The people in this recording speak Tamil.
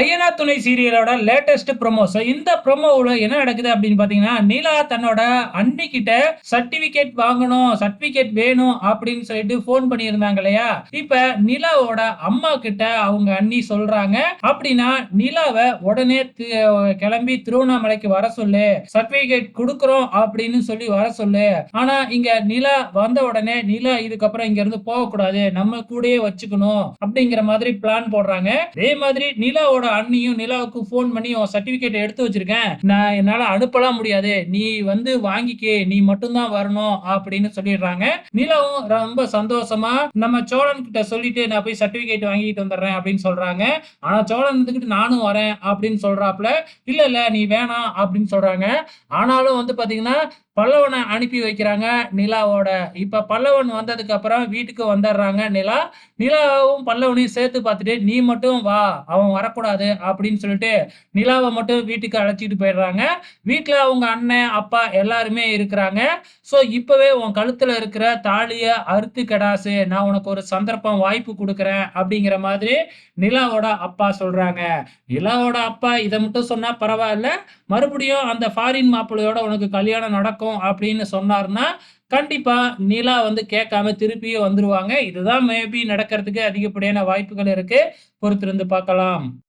ஐயனா துணை சீரியலோட லேட்டஸ்ட் ப்ரொமோஸ் இந்த ப்ரொமோவில் என்ன நடக்குது அப்படின்னு பார்த்தீங்கன்னா நீலா தன்னோட அன்னிக்கிட்ட சர்டிஃபிகேட் சர்டிபிகேட் வாங்கணும் சர்டிபிகேட் வேணும் அப்படின்னு சொல்லிட்டு ஃபோன் பண்ணியிருந்தாங்க இல்லையா? இப்ப நிலாவோட அம்மா கிட்ட அவங்க அண்ணி சொல்றாங்க. அப்படின்னா நிலாவை உடனே கிளம்பி திருவண்ணாமலைக்கு வர சொல்லு. சர்டிபிகேட் கொடுக்குறோம் அப்படின்னு சொல்லி வர சொல்லு. ஆனா இங்க நிலா வந்த உடனே நிலா இதுக்கப்புறம் இங்க இருந்து போகக்கூடாது. நம்ம கூடயே வச்சுக்கணும் அப்படிங்கிற மாதிரி பிளான் போடுறாங்க. அதே மாதிரி நிலாவோட அண்ணியும் நிலாவுக்கு ஃபோன் பண்ணி உன் சர்டிபிகேட் எடுத்து வச்சிருக்கேன். நான் என்னால அனுப்பலாம் முடியாது. நீ வந்து வாங்கிக்கே. நீ மட்டும்தான் வரணும் அப்படின்னு சொல்லிடுறாங்க. நிலாவும் ரொம்ப சந்தோஷமா நம்ம சோழன் கிட்ட சொல்லிட்டு நான் போய் சர்டிபிகேட் வாங்கிட்டு வந்துடுறேன் அப்படின்னு சொல்றாங்க. ஆனா சோழன் இருந்துகிட்டு நானும் வரேன் அப்படின்னு சொல்றாப்புல இல்ல இல்ல நீ வேணாம் அப்படின்னு சொல்றாங்க. ஆனாலும் வந்து பாத்தீங்கன்னா பல்லவனை அனுப்பி வைக்கிறாங்க நிலாவோட. இப்ப பல்லவன் வந்ததுக்கு அப்புறம் வீட்டுக்கு வந்துடுறாங்க நிலா. நிலாவும் பல்லவனையும் சேர்த்து பார்த்துட்டு நீ மட்டும் வா அவன் வரக்கூடாது அப்படின்னு சொல்லிட்டு நிலாவை மட்டும் வீட்டுக்கு அழைச்சிட்டு போயிடுறாங்க. வீட்டுல அவங்க அண்ணன் அப்பா எல்லாருமே இருக்கிறாங்க. ஸோ இப்பவே உன் கழுத்துல இருக்கிற தாலிய அறுத்து கெடாசு நான் உனக்கு ஒரு சந்தர்ப்பம் வாய்ப்பு கொடுக்குறேன் அப்படிங்கிற மாதிரி நிலாவோட அப்பா சொல்றாங்க. நிலாவோட அப்பா இதை மட்டும் சொன்னா பரவாயில்ல. மறுபடியும் அந்த ஃபாரின் மாப்பிள்ளையோட உனக்கு கல்யாணம் நடக்கும். அப்படின்னு சொன்னார்னா கண்டிப்பாக நிலா வந்து கேட்காம திருப்பியும் வந்துருவாங்க. இதுதான் மேபி நடக்கிறதுக்கு அதிகப்படியான வாய்ப்புகள் இருக்குது பொறுத்திருந்து பார்க்கலாம்.